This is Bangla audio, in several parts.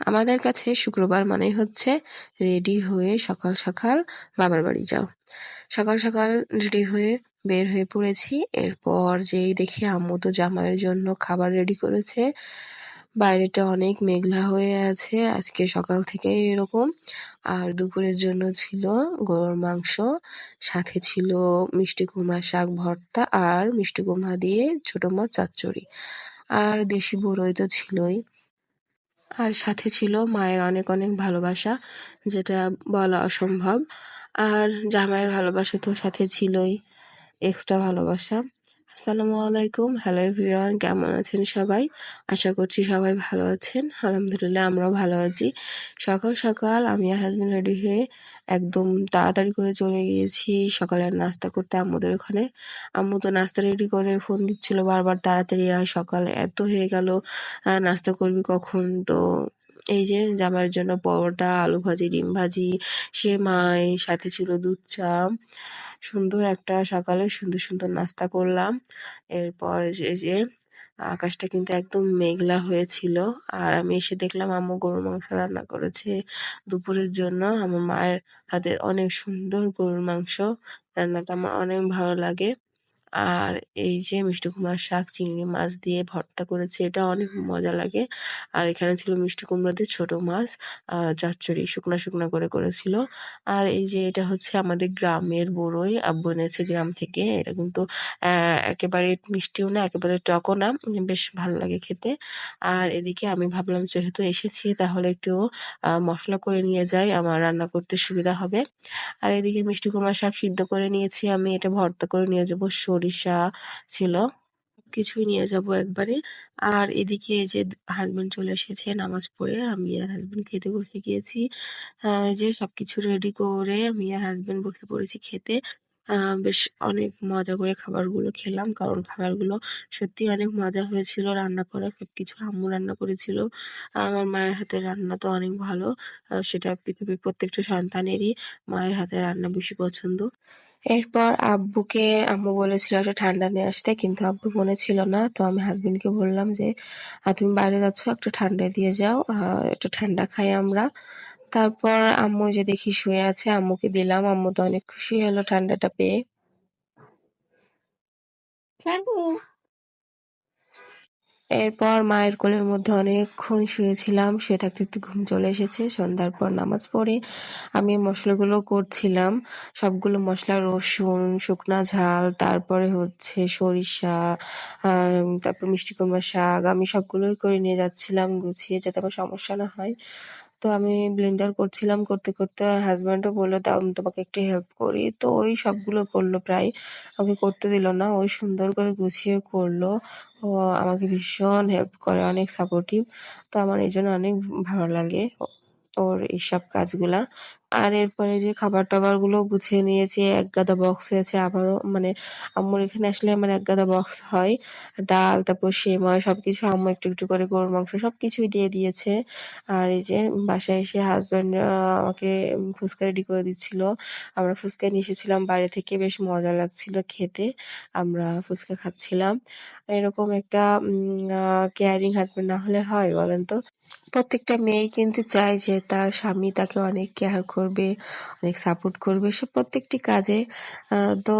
আমাদের কাছে শুক্রবার মানেই হচ্ছে রেডি হয়ে সকাল সকাল বাবার বাড়ি যাও। সকাল সকাল রেডি হয়ে বের হয়ে পড়েছি। এরপর যেই দেখি আম্মু তো জামাইয়ের জন্য খাবার রেডি করেছে। বাইরেটা অনেক মেঘলা হয়ে আছে। আজকে সকাল থেকে এরকম। আর দুপুরের জন্য ছিল গরুর মাংস। সাথে ছিল মিষ্টি কুমড়া শাক ভর্তা আর মিষ্টি কুমড়া দিয়ে ছোটো মাছ চচ্চড়ি। আর দেশি বড়ই তো ছিলই। আর সাথে ছিল মায়ের অনেক অনেক ভালোবাসা, যেটা বলা অসম্ভব। আর জামাইয়ের ভালোবাসা তো সাথে ছিলই এক্সট্রা ভালোবাসা। আসসালামু আলাইকুম। হ্যালো এভরিওয়ান কেমন আছেন সবাই? আশা করছি সবাই ভালো আছেন। আলহামদুলিল্লাহ, আমরাও ভালো আছি। সকাল সকাল আমি আর হাজব্যান্ড রেডি হয়ে একদম তাড়াতাড়ি করে চলে গিয়েছি। সকালের নাস্তা করতে আম্মুদের ওখানে। আম্মু তো নাস্তা রেডি করে ফোন দিচ্ছিল বারবার, তাড়াতাড়ি আর সকালে এত হয়ে গেল নাস্তা করবি কখন? তো এই যে জামাইয়ের জন্য পরোটা, আলু ভাজি, ডিম ভাজি, সেমাই, সাথে ছিল দুধ চা। সুন্দর একটা সকালে সুন্দর সুন্দর নাস্তা করলাম। এরপর যে যে আকাশটা কিন্তু একদম মেঘলা হয়েছিল। আর আমি এসে দেখলাম আম্মু গরুর মাংস রান্না করেছে দুপুরের জন্য। আমার মায়ের হাতের অনেক সুন্দর গরুর মাংস। রান্নাটা আমার অনেক ভালো লাগে। আর এই যে মিষ্টি কুমড়ার শাক, চিংড়ি মাছ দিয়ে ভর্তা করেছে, এটা অনেক মজা লাগে। আর এখানে ছিল মিষ্টি কুমড়া দিয়ে ছোটো মাছ চচ্চড়ি, শুকনা শুকনা করে করেছিল। আর এই যে এটা হচ্ছে আমাদের গ্রামের বড়ই আব্বু এনেছে গ্রাম থেকে। এটা কিন্তু একেবারে মিষ্টিও না, একেবারে টকও না, বেশ ভালো লাগে খেতে। আর এদিকে আমি ভাবলাম যেহেতু এসেছি, তাহলে একটু মশলা করে নিয়ে যাই, আমার রান্না করতে সুবিধা হবে। আর এদিকে মিষ্টি কুমড়া শাক সিদ্ধ করে নিয়েছি আমি, এটা ভর্তা করে নিয়ে যাব সরিষা ছিল, কিছুই নিয়ে যাব একবারে। আর এদিকে এই যে হাজবেন্ড চলে এসেছে নামাজ পড়ে, আমি আর হাজবেন্ড খেতে বসে গিয়েছি। যে সবকিছু রেডি করে আমি আর হাজবেন্ড বসে পড়েছি খেতে। বেশ অনেক মজা করে খাবারগুলো খেলাম, কারণ খাবারগুলো সত্যি অনেক মজা হয়েছিল, রান্না করা সবকিছু আম্মু রান্না করেছিল। আমার মায়ের হাতের রান্না তো অনেক ভালো সেটা পৃথিবীর প্রত্যেকটা সন্তানেরই মায়ের হাতের রান্না বেশি পছন্দ। এরপর আব্বুকে, আম্মু বলেছিল একটা ঠান্ডা নিয়ে আসতে, কিন্তু আব্বু মনে ছিল না। তো আমি হাজবেন্ডকে বললাম যে তুমি বাইরে যাচ্ছ, একটু ঠান্ডা দিয়ে যাও একটু ঠান্ডা খাই আমরা। তারপর আম্মু যে দেখি শুয়ে আছে, আম্মুকে দিলাম। আম্মু তো অনেক খুশি হলো ঠান্ডাটা পেয়ে। এরপর মায়ের কোলের মধ্যে অনেকক্ষণ শুয়েছিলাম, শুয়ে থাকতে থাকতে ঘুম চলে এসেছে। সন্ধ্যার পর নামাজ পড়ে আমি মশলাগুলো করছিলাম। সবগুলো মশলা, রসুন, শুকনা ঝাল, তারপরে হচ্ছে সরিষা তারপর মিষ্টি কুমড়া শাক, আমি সবগুলোই করে নিয়ে যাচ্ছিলাম গুছিয়ে যাতে আমার সমস্যা না হয়। তো আমি ব্লেন্ডার করছিলাম করতে করতে হাজব্যান্ডও বলল, দাও, আমি তোমাকে একটু হেল্প করি। তো ওই সবগুলো করল প্রায়। আমাকে করতে দিল না, ওই সুন্দর করে গুছিয়ে করল। ও আমাকে ভীষণ হেল্প করে, অনেক সাপোর্টিভ তো আমার এই জন্য অনেক ভালো লাগে ওর এইসব কাজগুলা। আর এরপরে যে খাবার টাবারগুলো গুছিয়ে নিয়েছি, এক গাদা বক্স হয়েছে আবারও মানে আম্মুর এখানে আসলে আমার এক গাদা বক্স হয়। ডাল, তারপর সেমাই সব কিছু আম্মু একটু একটু করে গরুর মাংস সব কিছুই দিয়ে দিয়েছে। আর এই যে বাসায় এসে হাজব্যান্ড আমাকে ফুচকা রেডি করে দিচ্ছিল। আমরা ফুচকা নিয়ে এসেছিলাম বাইরে থেকে, বেশ মজা লাগছিল খেতে। আমরা ফুচকা খাচ্ছিলাম। এরকম একটা কেয়ারিং হাজব্যান্ড না হলে হয়, বলেন তো? প্রত্যেকটা মেয়েই কিন্তু চায় যে তার স্বামী তাকে অনেক কেয়ার করবে অনেক সাপোর্ট করবে, সে প্রত্যেকটি কাজে তো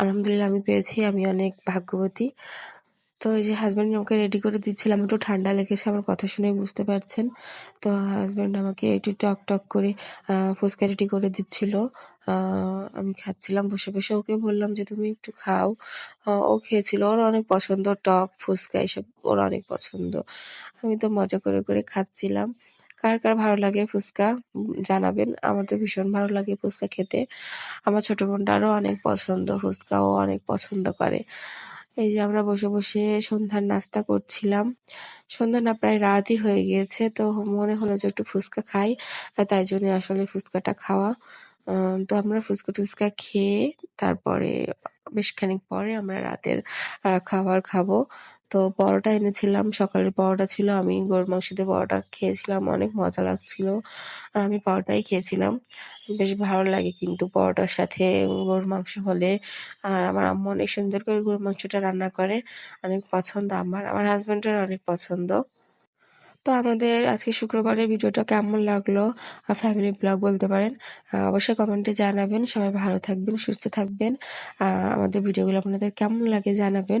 আলহামদুলিল্লাহ আমি পেয়েছি, আমি অনেক ভাগ্যবতী। তো এই যে হাজব্যান্ড আমাকে রেডি করে দিচ্ছিলাম, একটু ঠান্ডা লেগেছে, আমার কথা শুনে বুঝতে পারছেন। তো হাজব্যান্ড আমাকে একটু টক টক করে ফুচকা রেডি করে দিচ্ছিল। আমি খাচ্ছিলাম, বসে বসে ওকে বললাম যে, তুমি একটু খাও। ও খেয়েছিল, ওর অনেক পছন্দ, টক, ফুচকা, এসব ওর অনেক পছন্দ। আমি তো মজা করে করে খাচ্ছিলাম। কার কার ভালো লাগে ফুচকা জানাবেন। আমার তো ভীষণ ভালো লাগে ফুচকা খেতে। আমার ছোট বোনটারও অনেক পছন্দ ফুচকাও অনেক পছন্দ করে। এই যে আমরা বসে বসে সন্ধ্যার নাস্তা করছিলাম। সন্ধ্যা না প্রায় রাতই হয়ে গিয়েছে, তো মনে হলো যে একটু ফুচকা খাই। তাই জন্য আসলে ফুচকাটা খাওয়া। তো আমরা ফুচকা টুচকা খেয়ে তারপরে বেশ খানিক পরে আমরা রাতের খাবার খাব। তো পরোটা এনেছিলাম, সকালের পরোটা ছিল। আমি গরুর মাংস দিয়ে পরোটা খেয়েছিলাম, অনেক মজা লাগছিল। আমি পরোটাই খেয়েছিলাম। বেশ ভালো লাগে কিন্তু পরোটার সাথে গরুর মাংস হলে। আর আমার আম্মু অনেক সুন্দর করে গরুর মাংসটা রান্না করে, অনেক পছন্দ আমার। আমার হাজব্যান্ডের অনেক পছন্দ। তো আমাদের আজকে শুক্রবারের ভিডিওটা কেমন লাগল? ফ্যামিলি ব্লগ বলতে পারেন অবশ্যই কমেন্টে জানাবেন। সবাই ভালো থাকবেন, সুস্থ থাকবেন। আমাদের ভিডিওগুলো আপনাদের কেমন লাগে জানাবেন।